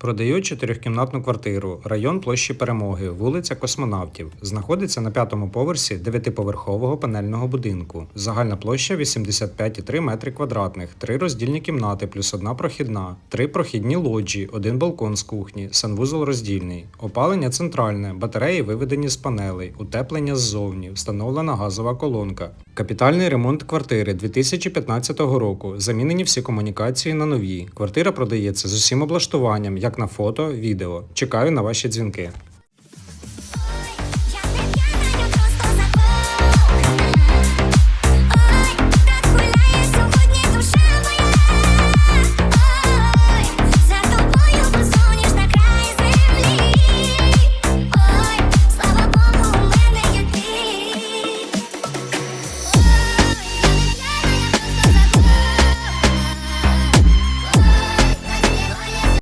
Продаю чотирьохкімнатну квартиру, район площі Перемоги, вулиця Космонавтів. Знаходиться на п'ятому поверсі дев'ятиповерхового панельного будинку. Загальна площа 85,3 метри квадратних, три роздільні кімнати плюс одна прохідна, три прохідні лоджі, один балкон з кухні, санвузол роздільний, опалення центральне, батареї виведені з панелей, утеплення ззовні, встановлена газова колонка. Капітальний ремонт квартири 2015 року. Замінені всі комунікації на нові. Квартира продається з усім облаштуванням, як на фото, відео. Чекаю на ваші дзвінки.